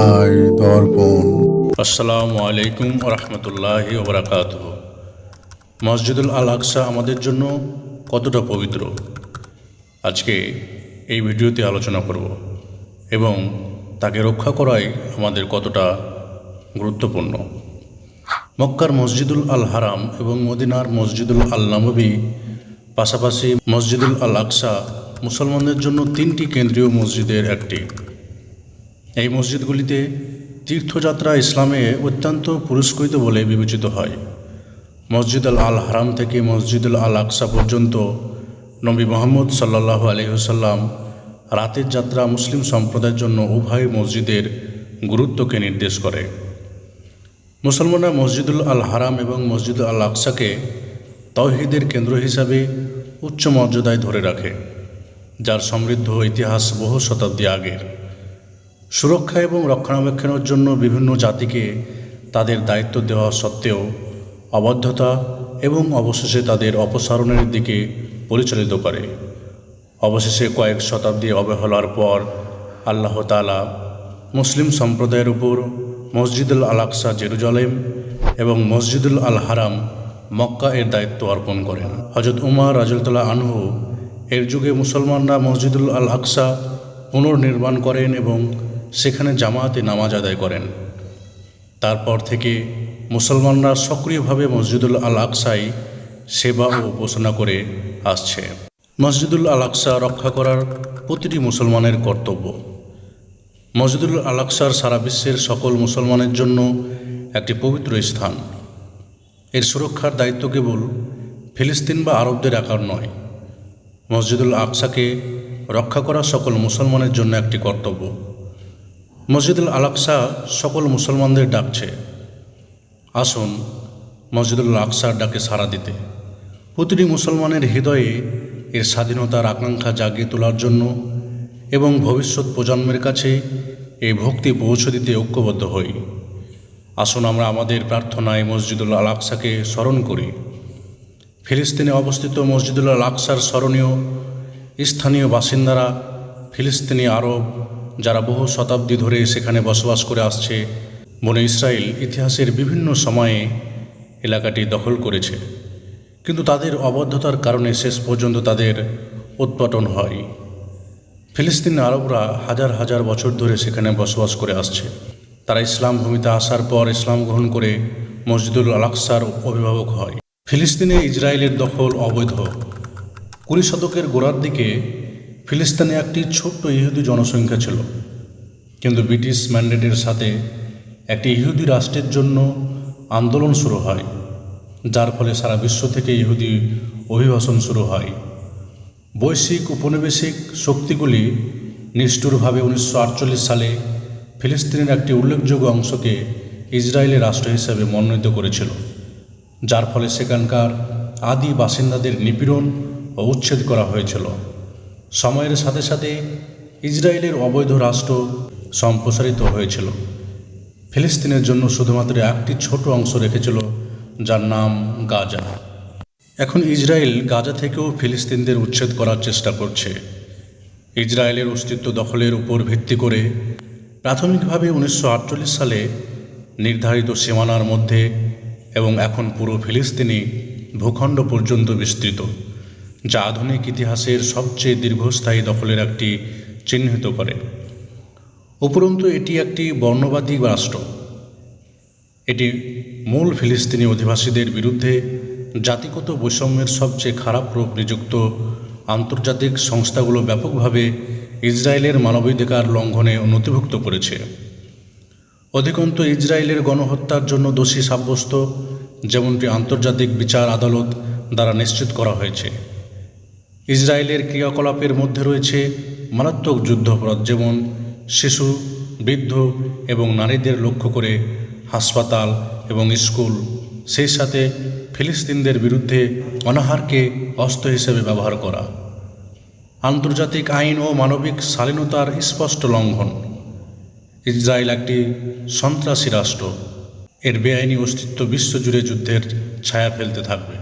I দর্পণ। আসসালামু আলাইকুম রহমতুল্লাহ মসজিদুল আল আকসা আমাদের জন্য কতটা পবিত্র? আজকে এই ভিডিওতে আলোচনা করব এবং তাকে রক্ষা করাই আমাদের কতটা গুরুত্বপূর্ণ। মক্কার মসজিদুল আল হারাম এবং মদিনার মসজিদুল আল নবী পাশাপাশি মসজিদুল আল আকসা মুসলমানদের জন্য তিনটি কেন্দ্রীয় মসজিদের একটি। এই মসজিদগুলিতে তীর্থযাত্রা ইসলামে অত্যন্ত পুরস্কৃত বলে বিবেচিত হয়। মসজিদ আল আল হারাম থেকে মসজিদুল আল আকসা পর্যন্ত নবী মোহাম্মদ সাল্লাহ আলহিহসাল্লাম রাতের যাত্রা মুসলিম সম্প্রদায়ের জন্য উভয় মসজিদের গুরুত্বকে নির্দেশ করে। মুসলমানরা মসজিদুল আল হারাম এবং মসজিদ আল আকসাকে তৌহিদের কেন্দ্র হিসাবে উচ্চ মর্যাদায় ধরে রাখে, যার সমৃদ্ধ ইতিহাস বহু শতাব্দী আগের। সুরক্ষা এবং রক্ষণাবেক্ষণের জন্য বিভিন্ন জাতিকে তাদের দায়িত্ব দেওয়া সত্ত্বেও অবাধ্যতা এবং অবশেষে তাদের অপসারণের দিকে পরিচালিত করে। অবশেষে কয়েক শতাব্দী অবহেলার পর আল্লাহ তালা মুসলিম সম্প্রদায়ের উপর মসজিদুল আল আকসা জেরুজালেম এবং মসজিদুল আল হারাম মক্কা এর দায়িত্ব অর্পণ করেন। হজরত উমার রাজুলতলা আনহু এর যুগে মুসলমানরা মসজিদুল আল আকসা পুনর্নির্মাণ করেন এবং সেখানে জামাতে নামাজ আদায় করেন। তারপর থেকে মুসলমানরা সক্রিয়ভাবে মসজিদুল আল আকসাই সেবা ও উপাসনা করে আসছে। মসজিদুল আল আকসা রক্ষা করার প্রতিটি মুসলমানের কর্তব্য। মসজিদুল আল আকসার সারা বিশ্বের সকল মুসলমানের জন্য একটি পবিত্র স্থান। এর সুরক্ষার দায়িত্ব কেবল ফিলিস্তিন বা আরবদের একার নয়। মসজিদুল আকসাকে রক্ষা করা সকল মুসলমানের জন্য একটি কর্তব্য। মসজিদুল আলাকসা সকল মুসলমানদের ডাকছে। আসুন মসজিদুল আকসার ডাকে সাড়া দিতে। প্রতিটি মুসলমানের হৃদয়ে এর স্বাধীনতার আকাঙ্ক্ষা জাগিয়ে তোলার জন্য এবং ভবিষ্যৎ প্রজন্মের কাছে এই ভক্তি পৌঁছে দিতে ঐক্যবদ্ধ হই। আসুন আমরা আমাদের প্রার্থনায় মসজিদুল আল আকসাকে স্মরণ করি। ফিলিস্তিনে অবস্থিত মসজিদুল আকসার স্মরণীয় স্থানীয় বাসিন্দারা ফিলিস্তিনি আরব যারা বহু শতাব্দী ধরে সেখানে বসবাস করে আসছে, বনে ইসরায়েল ইতিহাসের বিভিন্ন সময়ে এলাকাটি দখল করেছে। কিন্তু তাদের অবদ্ধতার কারণে শেষ পর্যন্ত তাদের উৎপাটন হয়। ফিলিস্তিনি আরবরা হাজার হাজার বছর ধরে সেখানে বসবাস করে আসছে। তারা ইসলাম ভূমিতে আসার পর ইসলাম গ্রহণ করে মসজিদুল আলাকসার অভিভাবক হয়। ফিলিস্তিনে ইসরায়েলের দখল অবৈধ। কুড়ি শতকের গোড়ার দিকে ফিলিস্তিনে একটি ছোট্ট ইহুদি জনসংখ্যা ছিল। কিন্তু ব্রিটিশ ম্যান্ডেটের সাথে একটি ইহুদি রাষ্ট্রের জন্য আন্দোলন শুরু হয়, যার ফলে সারা বিশ্ব থেকে ইহুদি অভিবাসন শুরু হয়। বৈশ্বিক উপনিবেশিক শক্তিগুলি নিষ্ঠুরভাবে উনিশশো আটচল্লিশ সালে ফিলিস্তিনের একটি উল্লেখযোগ্য অংশকে ইসরায়েলের রাষ্ট্র হিসেবে মনোনীত করেছিল, যার ফলে সেখানকার আদি বাসিন্দাদের নিপীড়ন ও উচ্ছেদ করা হয়েছিল। সময়ের সাথে সাথে ইসরায়েলের অবৈধ রাষ্ট্র সম্প্রসারিত হয়েছিল। ফিলিস্তিনের জন্য শুধুমাত্র একটি ছোট অংশ রেখেছিল, যার নাম গাজা। এখন ইসরায়েল গাজা থেকেও ফিলিস্তিনদের উচ্ছেদ করার চেষ্টা করছে। ইসরায়েলের অস্তিত্ব দখলের উপর ভিত্তি করে প্রাথমিকভাবে উনিশশো আটচল্লিশ সালে নির্ধারিত সীমানার মধ্যে এবং এখন পুরো ফিলিস্তিনি ভূখণ্ড পর্যন্ত বিস্তৃত। যা আধুনিক ইতিহাসের সবচেয়ে দীর্ঘস্থায়ী দখলের একটি চিহ্নিত করে। উপরন্তু, এটি একটি বর্ণবাদী রাষ্ট্র। এটি মূল ফিলিস্তিনি অধিবাসীদের বিরুদ্ধে জাতিগত বৈষম্যের সবচেয়ে খারাপ রূপ নিযুক্ত আন্তর্জাতিক সংস্থাগুলো ব্যাপকভাবে ইসরায়েলের মানবাধিকার লঙ্ঘনে নথিভুক্ত করেছে। অধিকন্ত, ইসরায়েলের গণহত্যার জন্য দোষী সাব্যস্ত যেমনটি আন্তর্জাতিক বিচার আদালত দ্বারা নিশ্চিত করা হয়েছে। ইসরায়েলের ক্রিয়াকলাপের মধ্যে রয়েছে মারাত্মক যুদ্ধাপরাধ যেমন শিশু, বৃদ্ধ এবং নারীদের লক্ষ্য করে হাসপাতাল এবং স্কুল। সেই সাথে ফিলিস্তিনদের বিরুদ্ধে অনাহারকে অস্ত্র হিসেবে ব্যবহার করা। আন্তর্জাতিক আইন ও মানবিক শালীনতার স্পষ্ট লঙ্ঘন। ইসরায়েল একটি সন্ত্রাসী রাষ্ট্র। এর বেআইনি অস্তিত্ব বিশ্বজুড়ে যুদ্ধের ছায়া ফেলতে থাকবে।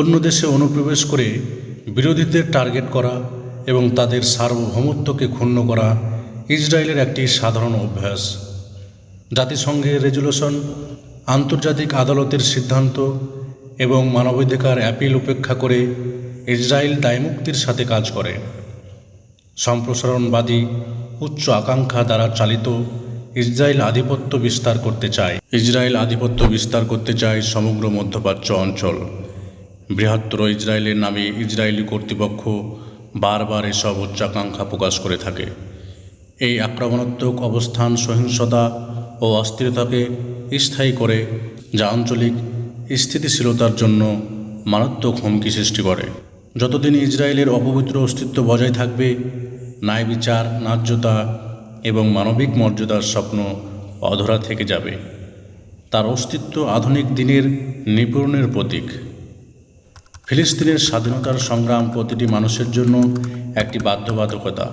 অন্য দেশে অনুপ্রবেশ করে বিরোধীদের টার্গেট করা এবং তাদের সার্বভৌমত্বকে ক্ষুণ্ণ করা ইসরায়েলের একটি সাধারণ অভ্যাস। জাতিসংঘের রেজুলেশন, আন্তর্জাতিক আদালতের সিদ্ধান্ত এবং মানবাধিকার অ্যাপিল উপেক্ষা করে ইসরায়েল দায়মুক্তির সাথে কাজ করে। সম্প্রসারণবাদী উচ্চ আকাঙ্ক্ষা দ্বারা চালিত ইসরায়েল আধিপত্য বিস্তার করতে চায়। ইসরায়েল আধিপত্য বিস্তার করতে চায় সমগ্র মধ্যপ্রাচ্য অঞ্চল। বৃহত্তর ইসরায়েলের নামে ইসরায়েলি কর্তৃপক্ষ বারবার এসব উচ্চাকাঙ্ক্ষা প্রকাশ করে থাকে। এই আক্রমণাত্মক অবস্থান সহিংসতা ও অস্থিরতাকে স্থায়ী করে, যা আঞ্চলিক স্থিতিশীলতার জন্য মারাত্মক হুমকি সৃষ্টি করে। যতদিন ইসরায়েলের অপবিত্র অস্তিত্ব বজায় থাকবে ন্যায় বিচার ন্যায্যতা এবং মানবিক মর্যাদার স্বপ্ন অধরা থেকে যাবে। তার অস্তিত্ব আধুনিক দিনের নিপূরণের প্রতীক। ফিলিস্তিনের স্বাধীনতার সংগ্রাম প্রতিটি মানুষের জন্য একটি বাধ্যবাধকতা।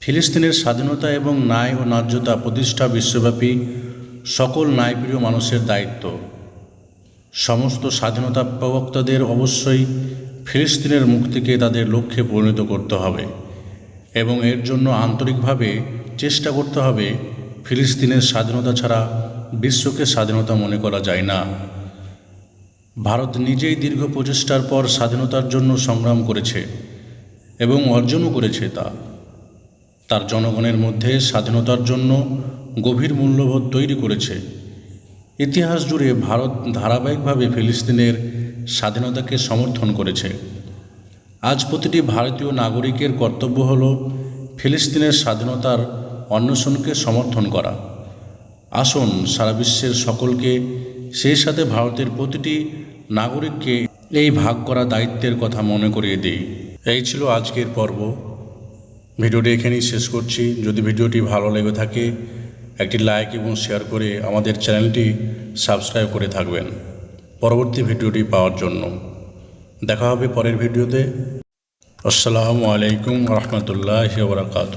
ফিলিস্তিনের স্বাধীনতা এবং ন্যায় ও ন্যায্যতা প্রতিষ্ঠা বিশ্বব্যাপী সকল ন্যায়প্রিয় মানুষের দায়িত্ব। সমস্ত স্বাধীনতা প্রবক্তাদের অবশ্যই ফিলিস্তিনের মুক্তিকে তাদের লক্ষ্যে পরিণত করতে হবে এবং এর জন্য আন্তরিকভাবে চেষ্টা করতে হবে ফিলিস্তিনের স্বাধীনতা ছাড়া বিশ্বকে স্বাধীনতা মনে করা যায় না। ভারত নিজেই দীর্ঘ প্রচেষ্টার পর স্বাধীনতার জন্য সংগ্রাম করেছে এবং অর্জনও করেছে তা। তার জনগণের মধ্যে স্বাধীনতার জন্য গভীর মূল্যবোধ তৈরি করেছে। ইতিহাস জুড়ে ভারত ধারাবাহিকভাবে ফিলিস্তিনের স্বাধীনতাকে সমর্থন করেছে। আজ প্রতিটি ভারতীয় নাগরিকের কর্তব্য হল ফিলিস্তিনের স্বাধীনতার অন্বেষণকে সমর্থন করা। আসুন সারা বিশ্বের সকলকে সেই সাথে ভারতের প্রতিটি নাগরিককে এই ভাগ করা দায়িত্বের কথা মনে করিয়ে দিই। এই ছিল আজকের পর্ব। ভিডিওটি এখানেই শেষ করছি। যদি ভিডিওটি ভালো লেগে থাকে, একটি লাইক এবং শেয়ার করে আমাদের চ্যানেলটি সাবস্ক্রাইব করে থাকবেন পরবর্তী ভিডিওটি পাওয়ার জন্য। দেখা হবে পরের ভিডিওতে। আসসালামু আলাইকুম রহমতুল্লাহ বরকাত